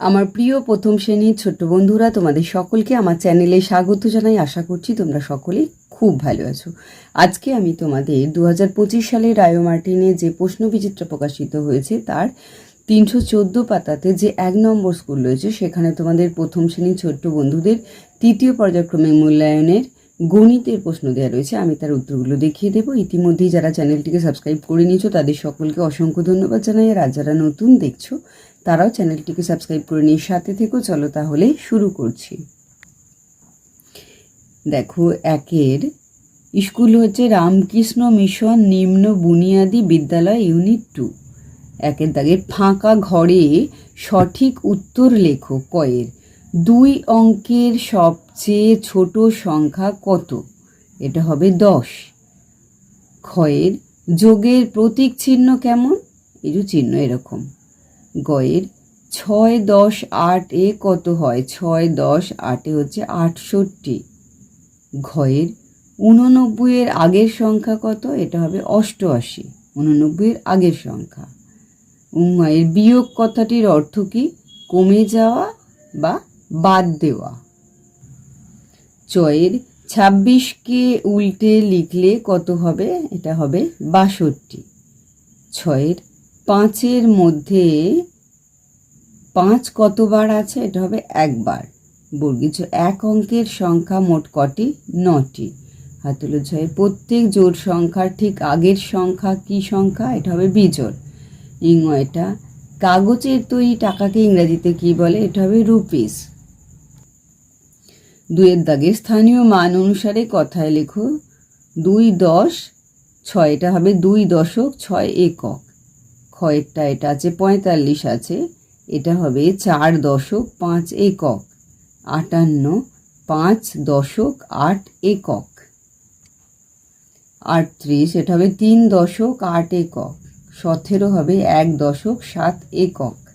আমার প্রিয় প্রথম শ্রেণির ছোট্ট বন্ধুরা, তোমাদের সকলকে আমার চ্যানেলে স্বাগত জানাই। আশা করছি তোমরা সকলে খুব ভালো আছো। আজকে আমি তোমাদের দু হাজার পঁচিশ সালে রায়ো মার্টিনে যে প্রশ্ন বিচিত্র প্রকাশিত হয়েছে, তার তিনশো চোদ্দ পাতাতে যে এক নম্বর স্কুল রয়েছে, সেখানে তোমাদের প্রথম শ্রেণির ছোট্ট বন্ধুদের তৃতীয় পর্যায়ক্রমে মূল্যায়নের গণিতের প্রশ্ন দেওয়া রয়েছে, আমি তার উত্তরগুলো দেখিয়ে দেবো। ইতিমধ্যেই যারা চ্যানেলটিকে সাবস্ক্রাইব করে নিয়েছো, তাদের সকলকে অসংখ্য ধন্যবাদ জানাই। আর যারা নতুন, দেখছ, তারাও চ্যানেলটিকে সাবস্ক্রাইব করে নিয়ে সাথে থেকো। চলো তাহলে শুরু করছি। দেখো, একের। স্কুল হচ্ছে রামকৃষ্ণ মিশন নিম্ন বুনিয়াদী বিদ্যালয় ইউনিট টু। একের দাগে ফাঁকা ঘরে সঠিক উত্তর লেখো, কয়ের। দুই অঙ্কের সবচেয়ে ছোট সংখ্যা কত? এটা হবে দশ। ক্ষয়ের যোগের প্রতীক চিহ্ন কেমন? এই যে চিহ্ন এরকম। গয়ের ছয় দশ আট এ কত হয়? ছয় দশ আটে হচ্ছে আটষট্টি। ঘয়ের উননব্বইয়ের আগের সংখ্যা কত? এটা হবে অষ্টআশি। উননব্বইয়ের আগের সংখ্যা। উময়ের বিয়োগ কথাটির অর্থ কি? কমে যাওয়া বা বাদ দেওয়া। চয়ের ছাব্বিশকে উল্টে লিখলে কত হবে? এটা হবে বাষট্টি। ছয়ের পাঁচের মধ্যে পাঁচ কতবার আছে? এটা হবে একবার। বর্গিজ এক অঙ্কের সংখ্যা মোট কটি? নটি। হাতুলো ছয় প্রত্যেক জোড় সংখ্যার ঠিক আগের সংখ্যা কি সংখ্যা? এটা হবে বিজোড়। ইং এটা কাগজের তৈরি টাকাকে ইংরেজিতে কি বলে? এটা হবে রুপিস। দুইয়ের দাগে স্থানীয় মান অনুসারে কথায় লেখো, দুই দশ ছয় এটা হবে দুই দশক, ছয় একক। ক্ষয়েরটা এটা আছে পঁয়তাল্লিশ আছে, এটা হবে চার দশক, পাঁচ একক। আটান্ন, পাঁচ দশক, আট একক। আটত্রিশ, এটা হবে তিন দশক, আট একক। সতেরো হবে এক দশক, সাত একক।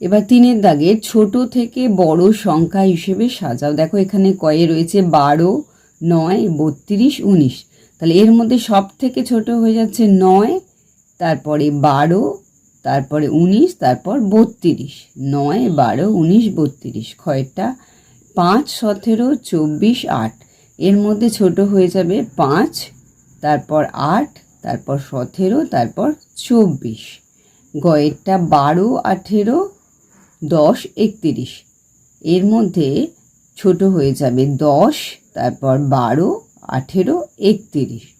এবার তিনের দাগে ছোট থেকে বড় সংখ্যা হিসেবে সাজাও। দেখো, এখানে কয়ে রয়েছে বারো, নয়, বত্রিশ, উনিশ। তাহলে এর মধ্যে সব থেকে ছোট হয়ে যাচ্ছে নয়, তারপরে বারো, তারপরে উনিশ, তারপর বত্রিশ। নয়, বারো, উনিশ, বত্রিশ। কয়েকটা পাঁচ, সতেরো, চব্বিশ, আট। এর মধ্যে ছোট হয়ে যাবে পাঁচ, তারপর আট, তারপর সতেরো, তারপর চব্বিশ। গয়েরটা বারো, আঠেরো দশ, একত্রিশ। এর মধ্যে ছোট হয়ে যাবে দশ, তারপর বারো, আঠেরো, একত্রিশ।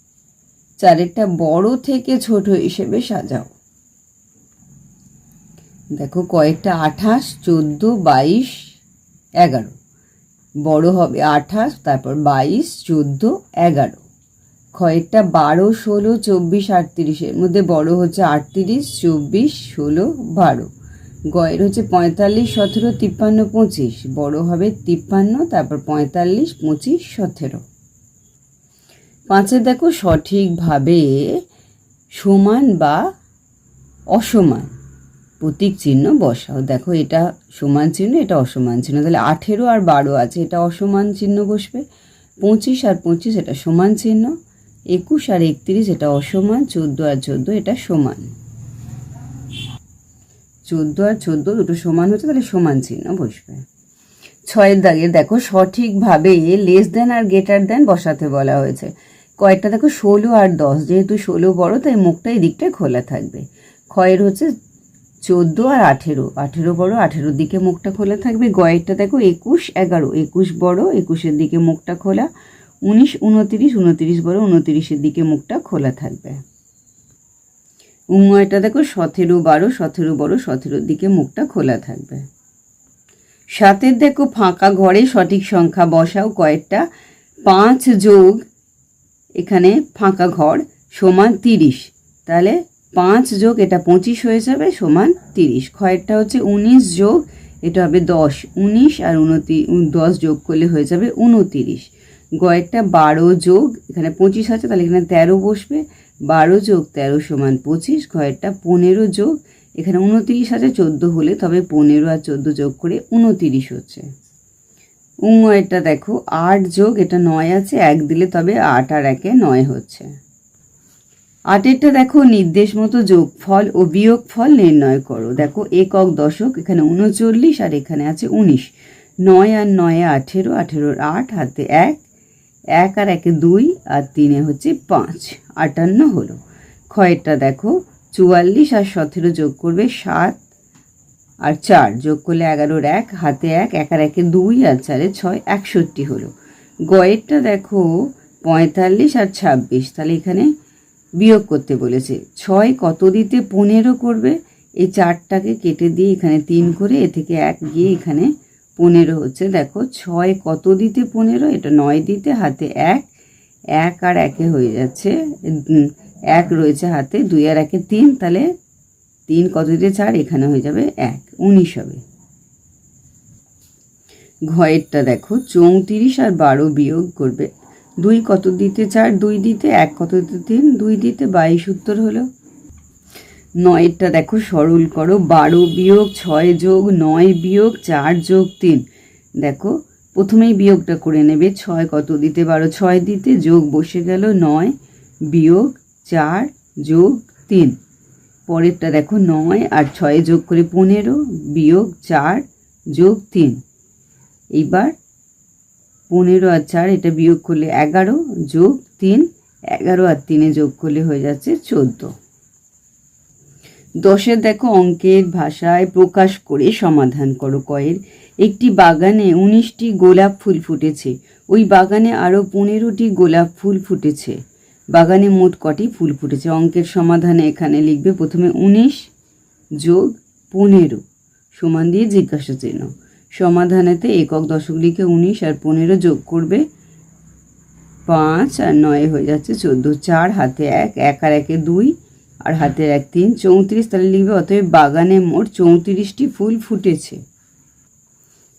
চারেরটা বড় থেকে ছোট হিসেবে সাজাও। দেখো কয়েকটা আঠাশ, চোদ্দ, বাইশ, এগারো। বড় হবে আঠাশ, তারপর বাইশ, চোদ্দ, এগারো। কয়েকটা বারো, ষোলো, চব্বিশ আটত্রিশের মধ্যে বড় হচ্ছে আটত্রিশ, চব্বিশ, ষোলো, বারো। গয়ের হচ্ছে পঁয়তাল্লিশ, সতেরো, তিপ্পান্ন, পঁচিশ। বড় হবে তিপ্পান্ন, তারপর পঁয়তাল্লিশ, পঁচিশ, সতেরো। পাঁচে দেখো সঠিকভাবে সমান বা অসমান। প্রতীক চিহ্ন বসাও। দেখো এটা সমান চিহ্ন, এটা অসমান চিহ্ন। তাহলে আঠেরো আর বারো আছে, এটা অসমান চিহ্ন বসবে। পঁচিশ আর পঁচিশ, এটা সমান চিহ্ন। একুশ আর একত্রিশ, এটা অসমান। চোদ্দ আর চোদ্দ, এটা সমান। চোদ্দ আর চোদ্দ দুটো সমান হচ্ছে, তাহলে সমান চিহ্ন বসবে। ছয়ের দাগে দেখো, সঠিকভাবে লেস দেন আর গেটার দেন বসাতে বলা হয়েছে। কয়েকটা দেখো, ষোলো আর দশ, যেহেতু ষোলো বড়, তাই মুখটা এই দিকটায় খোলা থাকবে। ক্ষয়ের হচ্ছে চোদ্দ আর আঠেরো আঠেরো বড়, আঠেরোর দিকে মুখটা খোলা থাকবে। গয়েরটা দেখো, একুশ, এগারো, একুশ বড়, একুশের দিকে মুখটা খোলা। উনিশ, উনতিরিশ উনতিরিশ বড়, উনতিরিশের দিকে মুখটা খোলা থাকবে। উময়টা দেখো সতেরো বারো, সতেরো বড়, সতেরোর দিকে মুখটা খোলা থাকবে। সাতের দেখো ফাঁকা ঘরে সঠিক সংখ্যা বসাও কয়েকটা। পাঁচ যোগ এখানে ফাঁকা ঘর সমান তিরিশ। তাহলে পাঁচ যোগ এটা পঁচিশ হয়ে যাবে সমান তিরিশ। ক্ষয়েরটা হচ্ছে উনিশ যোগ, এটা হবে দশ। উনিশ আর উনতি, দশ যোগ করলে হয়ে যাবে উনতিরিশ। গয়েরটা বারো যোগ, এখানে পঁচিশ আছে, তাহলে এখানে তেরো বসবে। বারো যোগ তেরো সমান পঁচিশ ঘরেরটা পনেরো যোগ, এখানে উনতিরিশ আছে, চোদ্দ হলে, তবে পনেরো আর চোদ্দ যোগ করে উনতিরিশ হচ্ছে। উময়টা দেখো, আট যোগ, এটা নয় আছে, এক দিলে তবে আট আর একে নয় হচ্ছে। আটেরটা দেখো, নির্দেশ মতো যোগফল ও বিয়োগ ফল নির্ণয় করো। দেখো, একক দশক, এখানে উনচল্লিশ আর এখানে আছে উনিশ। নয় আর নয়ে আঠেরো, আঠেরোর আট, হাতে এক এক আর একে দুই, আর তিনে হচ্ছে পাঁচ। আটান্ন হলো। ক্ষয়েরটা দেখো, চুয়াল্লিশ আর সতেরো যোগ করবে সাত। আর চার যোগ করলে এগারোর এক, হাতে এক এক আর একে দুই, আর চারে ছয়, একষট্টি হলো। গয়েরটা দেখো, পঁয়তাল্লিশ আর ছাব্বিশ, তাহলে এখানে বিয়োগ করতে বলেছে। ছয় কত দিতে? পনেরো করবে। এই চারটাকে কেটে দিয়ে এখানে তিন করে, এ থেকে এক গিয়ে এখানে পনেরো হচ্ছে। দেখো, ছয় কত দিতে? পনেরো, এটা নয় দিতে, হাতে এক। এক আর একে হয়ে যাচ্ছে এক রয়েছে হাতে, দুই আর একে তিন, তাহলে তিন কত দিতে চার? এখানে হয়ে যাবে এক, উনিশ হবে। ঘয়েরটা দেখো, চৌত্রিশ আর বারো বিয়োগ করবে। দুই কত দিতে চার? দুই দিতে এক কত দিতে তিন? দুই দিতে বাইশ উত্তর হলো। নয়েরটা দেখো, সরল করো, বারো বিয়োগ ছয় যোগ নয় বিয়োগ চার যোগ তিন। দেখো প্রথমেই বিয়োগটা করে নেবে, ছয় কত দিতে বারো? ছয় দিতে যোগ বসে গেল নয়, বিয়োগ চার যোগ তিন। পরেরটা দেখো নয় আর ছয়ে যোগ করে পনেরো, বিয়োগ চার যোগ তিন। এইবার পনেরো আর চার, এটা বিয়োগ করলে এগারো, যোগ তিন, এগারো আর তিনে যোগ করলে হয়ে যাচ্ছে চোদ্দ। দশের দেখো অঙ্কের ভাষায় প্রকাশ করে সমাধান করো কয়ের। একটি বাগানে উনিশটি গোলাপ ফুল ফুটেছে। ওই বাগানে আরও পনেরোটি গোলাপ ফুল ফুটেছে। বাগানে মোট কটি ফুল ফুটেছে? অঙ্কের সমাধানে এখানে লিখবে প্রথমে উনিশ যোগ পনেরো সমান দিয়ে জিজ্ঞাসা চিহ্ন। সমাধানেতে একক দশক লিখে উনিশ আর পনেরো যোগ করবে পাঁচ আর নয় হয়ে যাচ্ছে চোদ্দ। চার হাতে এক এক আর একে দুই আর হাতের এক তিন। চৌত্রিশ তাহলে লিখবে, অতএব বাগানে মোট চৌত্রিশটি ফুল ফুটেছে।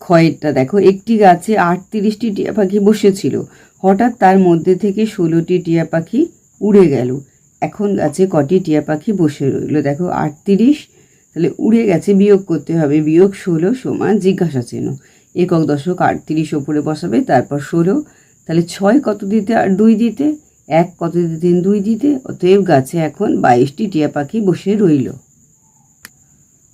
ক্ষয়েরটা দেখো, একটি গাছে আটত্রিশটি টিয়া পাখি বসেছিল। হঠাৎ তার মধ্যে থেকে ষোলোটি টিয়া পাখি উড়ে গেল। এখন গাছে কটি টিয়া পাখি বসে রইল? দেখো, আটত্রিশ, তাহলে উড়ে গেছে, বিয়োগ করতে হবে। বিয়োগ ষোলো সমান জিজ্ঞাসা চিহ্ন। একক দশক আটত্রিশ ওপরে বসাবে, তারপর ষোলো, তাহলে ছয় কত দিতে আর দুই দিতে? এক কত দিতে দুই দিতে? অতএব গাছে এখন বাইশটি টিয়া পাখি বসে রইল।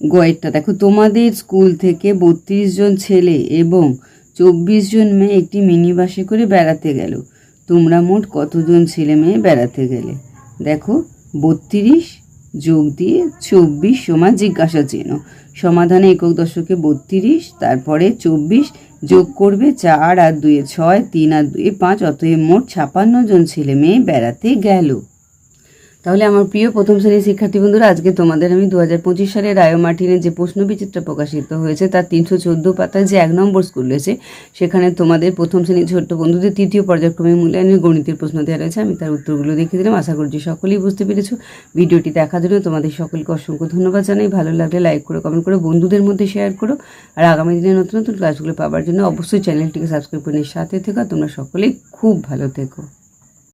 গয়েরটা দেখো, তোমাদের স্কুল থেকে বত্রিশ জন ছেলে এবং চব্বিশ জন মেয়ে একটি মিনি বাসে করে বেড়াতে গেল। তোমরা মোট কতজন ছেলে মেয়ে বেড়াতে গেলে? দেখো, বত্রিশ যোগ দিয়ে চব্বিশ সমান জিজ্ঞাসা চিহ্ন। সমাধানে একক দশকে বত্রিশ, তারপরে চব্বিশ যোগ করবে চার আর দুয়ে ছয়, তিন আর দুয়ে পাঁচ, অতএব মোট ছাপান্ন জন ছেলে মেয়ে বেড়াতে গেল। তাহলে আমার প্রিয় প্রথম শ্রেণির শিক্ষার্থী বন্ধুরা, আজকে তোমাদের আমি দু হাজার পঁচিশ সালে রায়ো মার্টিনের যে প্রশ্ন বিচিত্র প্রকাশিত হয়েছে, তার তিনশো চোদ্দ পাতায় যে এক নম্বর স্কুল রয়েছে, সেখানে তোমাদের প্রথম শ্রেণির ছোট্ট বন্ধুদের তৃতীয় পর্যায়ক্রমে মূল্যায়নের গণিতের প্রশ্ন দেওয়া রয়েছে। আমি তার উত্তরগুলো দেখিয়ে দিলাম। আশা করছি সকলেই বুঝতে পেরেছ। ভিডিওটি দেখার জন্য তোমাদের সকলকে অসংখ্য ধন্যবাদ জানাই। ভালো লাগলে লাইক করে কমেন্ট করে, বন্ধুদের মধ্যে শেয়ার করো। আর আগামী দিনে নতুন নতুন ক্লাসগুলো পাওয়ার জন্য অবশ্যই চ্যানেলটিকে সাবস্ক্রাইব করে সাথে থেকো। তোমরা সকলেই খুব ভালো থেকো।